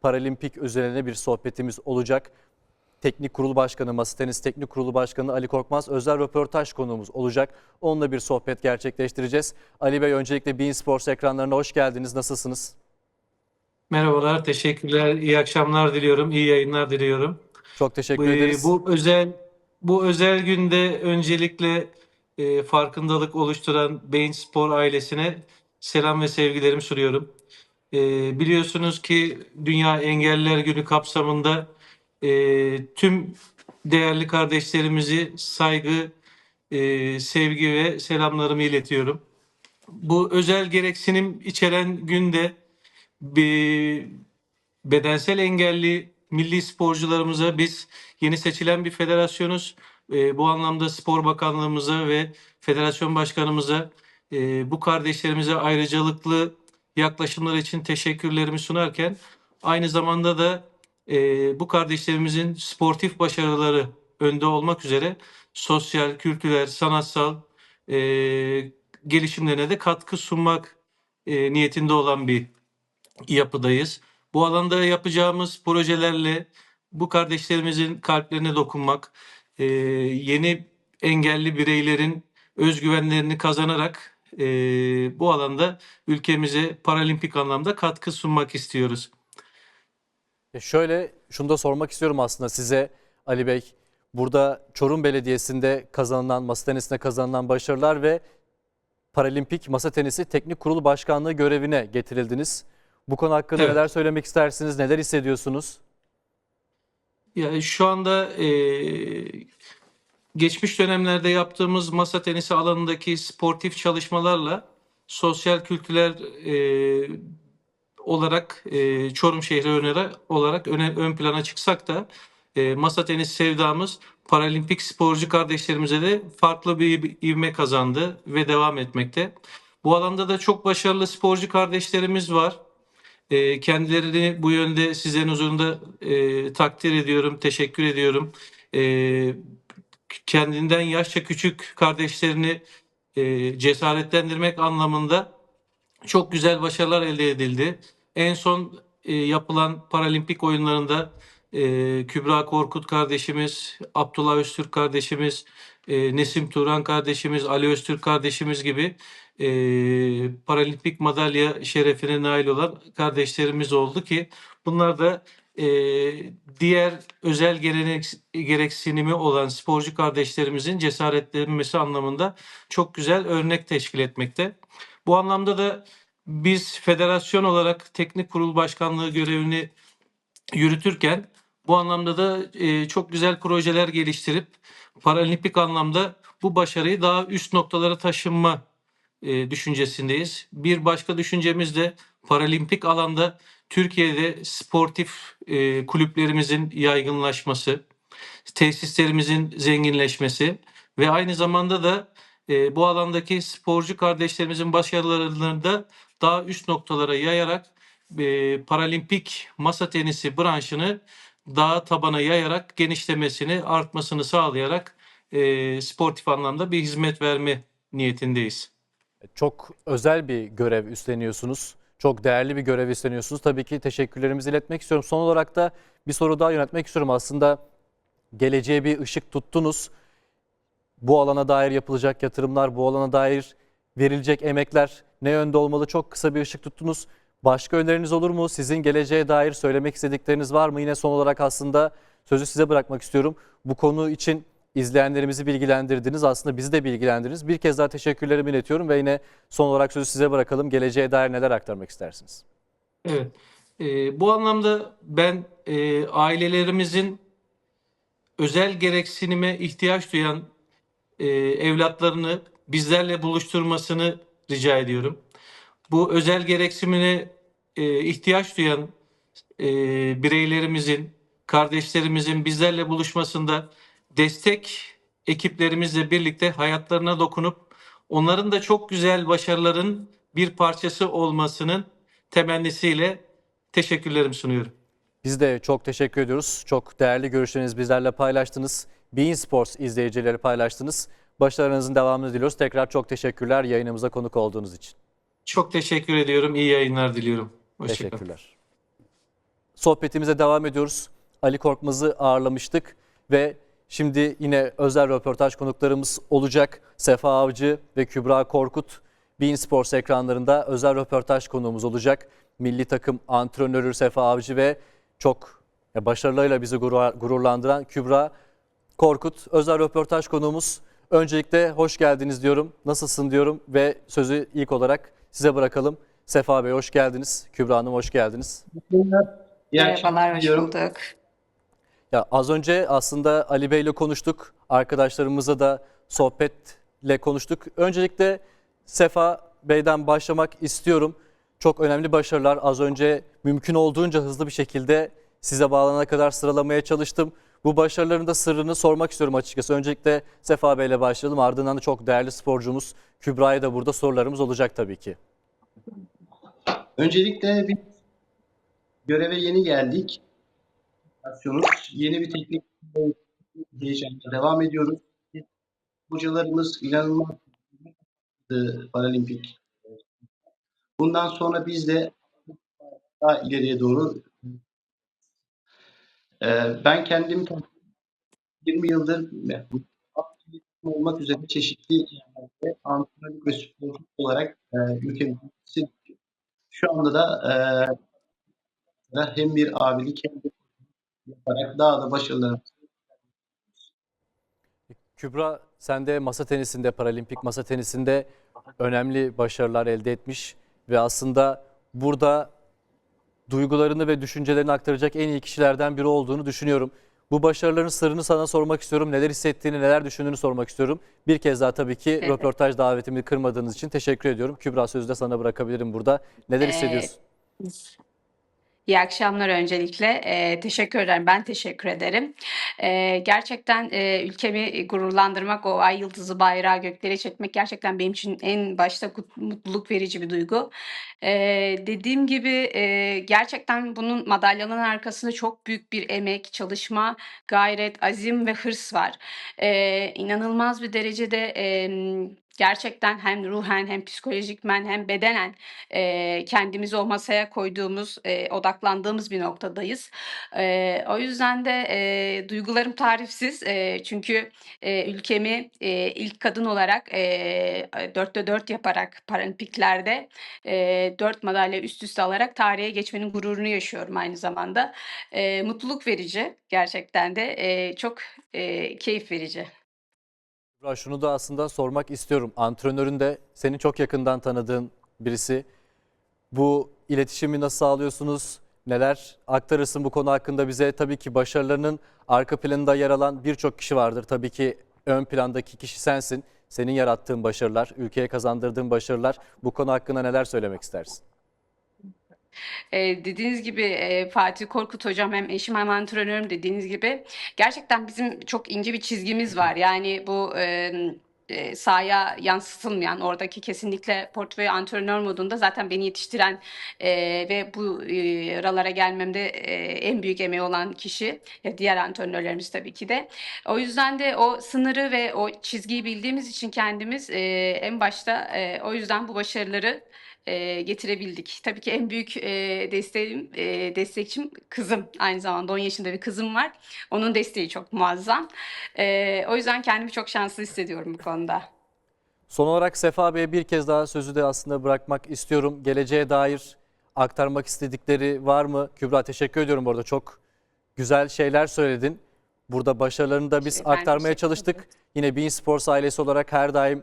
Paralimpik üzerine bir sohbetimiz olacak. Teknik Kurulu Başkanı, Masa Tenis Teknik Kurulu Başkanı Ali Korkmaz özel röportaj konuğumuz olacak. Onunla bir sohbet gerçekleştireceğiz. Ali Bey öncelikle Bein Sports ekranlarına hoş geldiniz. Nasılsınız? Merhabalar, teşekkürler, iyi akşamlar diliyorum, iyi yayınlar diliyorum. Çok teşekkür Bu, ederiz. bu özel bu özel günde öncelikle e, farkındalık oluşturan Beyin Spor ailesine selam ve sevgilerimi sunuyorum. E, biliyorsunuz ki Dünya Engelliler Günü kapsamında e, tüm değerli kardeşlerimizi saygı, e, sevgi ve selamlarımı iletiyorum. Bu özel gereksinim içeren günde bir bedensel engelli milli sporcularımıza biz yeni seçilen bir federasyonuz. Ee, bu anlamda Spor Bakanlığımıza ve Federasyon Başkanımıza e, bu kardeşlerimize ayrıcalıklı yaklaşımlar için teşekkürlerimi sunarken aynı zamanda da e, bu kardeşlerimizin sportif başarıları önde olmak üzere sosyal, kültürel, sanatsal e, gelişimlerine de katkı sunmak e, niyetinde olan bir yapıdayız. Bu alanda yapacağımız projelerle bu kardeşlerimizin kalplerine dokunmak, e, yeni engelli bireylerin özgüvenlerini kazanarak e, bu alanda ülkemize paralimpik anlamda katkı sunmak istiyoruz. E Şöyle şunu da sormak istiyorum aslında size Ali Bey. Burada Çorum Belediyesi'nde kazanılan, masa tenisinde kazanılan başarılar ve Paralimpik Masa Tenisi Teknik Kurulu Başkanlığı görevine getirildiniz. Bu konu hakkında Evet. neler söylemek istersiniz, neler hissediyorsunuz? Yani şu anda e, geçmiş dönemlerde yaptığımız masa tenisi alanındaki sportif çalışmalarla sosyal kültürel e, olarak e, Çorum şehri öneri olarak öne, ön plana çıksak da e, masa tenisi sevdamız paralimpik sporcu kardeşlerimize de farklı bir ivme kazandı ve devam etmekte. Bu alanda da çok başarılı sporcu kardeşlerimiz var. E, kendilerini bu yönde sizlerin huzurunda e, takdir ediyorum, teşekkür ediyorum. E, kendinden yaşça küçük kardeşlerini e, cesaretlendirmek anlamında çok güzel başarılar elde edildi. En son e, yapılan Paralimpik oyunlarında e, Kübra Korkut kardeşimiz, Abdullah Öztürk kardeşimiz, e, Nesim Turan kardeşimiz, Ali Öztürk kardeşimiz gibi e, Paralimpik madalya şerefine nail olan kardeşlerimiz oldu ki bunlar da e, diğer özel gelenek, gereksinimi olan sporcu kardeşlerimizin cesaretlenmesi anlamında çok güzel örnek teşkil etmekte. Bu anlamda da biz federasyon olarak teknik kurul başkanlığı görevini yürütürken bu anlamda da e, çok güzel projeler geliştirip paralimpik anlamda bu başarıyı daha üst noktalara taşınma e, düşüncesindeyiz. Bir başka düşüncemiz de paralimpik alanda Türkiye'de sportif e, kulüplerimizin yaygınlaşması, tesislerimizin zenginleşmesi ve aynı zamanda da e, bu alandaki sporcu kardeşlerimizin başarılarını da daha üst noktalara yayarak e, paralimpik masa tenisi branşını daha tabana yayarak genişlemesini, artmasını sağlayarak e, sportif anlamda bir hizmet verme niyetindeyiz. Çok özel bir görev üstleniyorsunuz. Çok değerli bir görev üstleniyorsunuz. Tabii ki teşekkürlerimizi iletmek istiyorum. Son olarak da bir soru daha yönetmek istiyorum. Aslında geleceğe bir ışık tuttunuz. Bu alana dair yapılacak yatırımlar, bu alana dair verilecek emekler ne yönde olmalı? Çok kısa bir ışık tuttunuz. Başka öneriniz olur mu? Sizin geleceğe dair söylemek istedikleriniz var mı? Yine son olarak aslında sözü size bırakmak istiyorum. Bu konu için izleyenlerimizi bilgilendirdiniz. Aslında bizi de bilgilendirdiniz. Bir kez daha teşekkürlerimi iletiyorum ve yine son olarak sözü size bırakalım. Geleceğe dair neler aktarmak istersiniz? Evet. Ee, bu anlamda ben e, ailelerimizin özel gereksinime ihtiyaç duyan e, evlatlarını bizlerle buluşturmasını rica ediyorum. Bu özel gereksinimine e, ihtiyaç duyan e, bireylerimizin, kardeşlerimizin bizlerle buluşmasında destek ekiplerimizle birlikte hayatlarına dokunup onların da çok güzel başarıların bir parçası olmasının temennisiyle teşekkürlerimi sunuyorum. Biz de çok teşekkür ediyoruz. Çok değerli görüşlerinizi bizlerle paylaştınız. Bein Sports izleyicileri paylaştınız. Başarılarınızın devamını diliyoruz. Tekrar çok teşekkürler yayınımıza konuk olduğunuz için. Çok teşekkür ediyorum. İyi yayınlar diliyorum. Hoşçakalın. Teşekkürler. sohbetimize devam ediyoruz. Ali Korkmaz'ı ağırlamıştık ve şimdi yine özel röportaj konuklarımız olacak. Sefa Avcı ve Kübra Korkut Bein Sports ekranlarında özel röportaj konuğumuz olacak. Milli takım antrenörü Sefa Avcı ve çok başarılarıyla bizi gurur- gururlandıran Kübra Korkut özel röportaj konuğumuz. Öncelikle hoş geldiniz diyorum. Nasılsın diyorum ve sözü ilk olarak size bırakalım. Sefa Bey hoş geldiniz. Kübra Hanım hoş geldiniz. İyi Merhabalar, akşamlar hoş bulduk. Ya az önce aslında Ali Bey ile konuştuk. Arkadaşlarımızla da sohbetle konuştuk. Öncelikle Sefa Bey'den başlamak istiyorum. Çok önemli başarılar. Az önce mümkün olduğunca hızlı bir şekilde size bağlanana kadar sıralamaya çalıştım. Bu başarıların da sırrını sormak istiyorum açıkçası. Öncelikle Sefa Bey ile başlayalım. Ardından da çok değerli sporcumuz Kübra'ya da burada sorularımız olacak tabii ki. Öncelikle bir göreve yeni geldik. Operasyonuz Yeni bir teknik heyecanla devam ediyoruz. Hocalarımız inanılmaz paralimpik. Bundan sonra biz de daha ileriye doğru Ee, ben kendim 20 yıldır olmak üzere çeşitli yerlerde antrenörlük ve sporculuk olarak e, ülkemizin şu anda da e, hem bir abilik hem de yaparak daha da başarılı Kübra sen de masa tenisinde, paralimpik masa tenisinde önemli başarılar elde etmiş ve aslında burada duygularını ve düşüncelerini aktaracak en iyi kişilerden biri olduğunu düşünüyorum. Bu başarıların sırrını sana sormak istiyorum. Neler hissettiğini, neler düşündüğünü sormak istiyorum. Bir kez daha tabii ki Evet. röportaj davetimi kırmadığınız için teşekkür ediyorum. Kübra sözü de sana bırakabilirim burada. Neler Ee, hissediyorsun? İyi akşamlar öncelikle. Ee, teşekkür ederim. Ben teşekkür ederim. Ee, gerçekten e, ülkemi gururlandırmak, o ay yıldızı bayrağı göklere çekmek gerçekten benim için en başta mutluluk verici bir duygu. Ee, dediğim gibi e, gerçekten bunun madalyanın arkasında çok büyük bir emek, çalışma, gayret, azim ve hırs var. Ee, inanılmaz bir derecede em, gerçekten hem ruhen hem psikolojikmen hem bedenen e, kendimizi o masaya koyduğumuz, e, odaklandığımız bir noktadayız. E, o yüzden de e, duygularım tarifsiz. E, çünkü e, ülkemi e, ilk kadın olarak dörtte dört yaparak paralimpiklerde e, dört madalya üst üste alarak tarihe geçmenin gururunu yaşıyorum aynı zamanda. E, mutluluk verici gerçekten de e, çok e, keyif verici. Kübra şunu da aslında sormak istiyorum. Antrenörün de seni çok yakından tanıdığın birisi. Bu iletişimi nasıl sağlıyorsunuz? Neler aktarırsın bu konu hakkında bize? Tabii ki başarılarının arka planında yer alan birçok kişi vardır. Tabii ki ön plandaki kişi sensin. Senin yarattığın başarılar, ülkeye kazandırdığın başarılar. Bu konu hakkında neler söylemek istersin? Ee, dediğiniz gibi Fatih Korkut hocam hem eşim hem antrenörüm dediğiniz gibi gerçekten bizim çok ince bir çizgimiz var. Yani bu e, e, sahaya yansıtılmayan oradaki kesinlikle portföy antrenör modunda zaten beni yetiştiren ve bu e, aralara gelmemde en büyük emeği olan kişi ya diğer antrenörlerimiz tabii ki de. O yüzden de o sınırı ve o çizgiyi bildiğimiz için kendimiz en başta o yüzden bu başarıları e, getirebildik. Tabii ki en büyük e, desteğim, e, destekçim kızım. Aynı zamanda 10 yaşında bir kızım var. Onun desteği çok muazzam. E, o yüzden kendimi çok şanslı hissediyorum bu konuda. Son olarak Sefa Bey'e bir kez daha sözü de aslında bırakmak istiyorum. Geleceğe dair aktarmak istedikleri var mı? Kübra teşekkür ediyorum bu arada. Çok güzel şeyler söyledin. Burada başarılarını da biz Ben aktarmaya çalıştık. Yine Bein Sports ailesi olarak her daim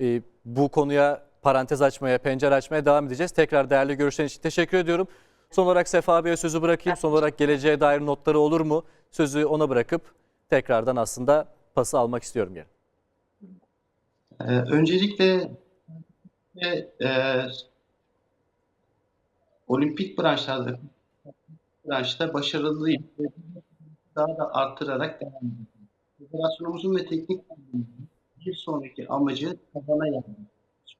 e, bu konuya parantez açmaya, pencere açmaya devam edeceğiz. Tekrar değerli görüşlerin için teşekkür ediyorum. Son olarak Sefa Bey'e sözü bırakayım. Son olarak geleceğe dair notları olur mu? Sözü ona bırakıp tekrardan aslında pası almak istiyorum yani. Ee, öncelikle e, olimpik branşlarda branşta başarılıyım. Daha da arttırarak devam ediyorum. Federasyonumuzun ve teknik bir sonraki amacı kazana yardım.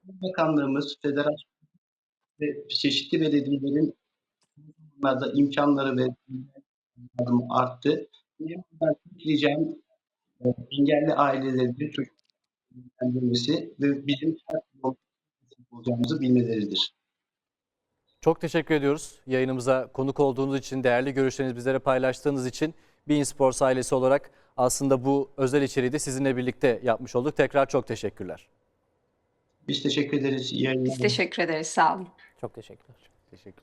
Bakanlığımız, federasyon ve çeşitli belediyelerin bunlarda imkanları ve yardım arttı. Benim buradan ricam e, engelli ailelerin çocuklandırması ve bizim olacağımızı bilmeleridir. Çok teşekkür ediyoruz. Yayınımıza konuk olduğunuz için, değerli görüşlerinizi bizlere paylaştığınız için Bein Sports ailesi olarak aslında bu özel içeriği de sizinle birlikte yapmış olduk. Tekrar çok teşekkürler. Biz teşekkür ederiz. İyi yayınlar. Biz teşekkür ederiz. Sağ olun. Çok teşekkürler. Teşekkür.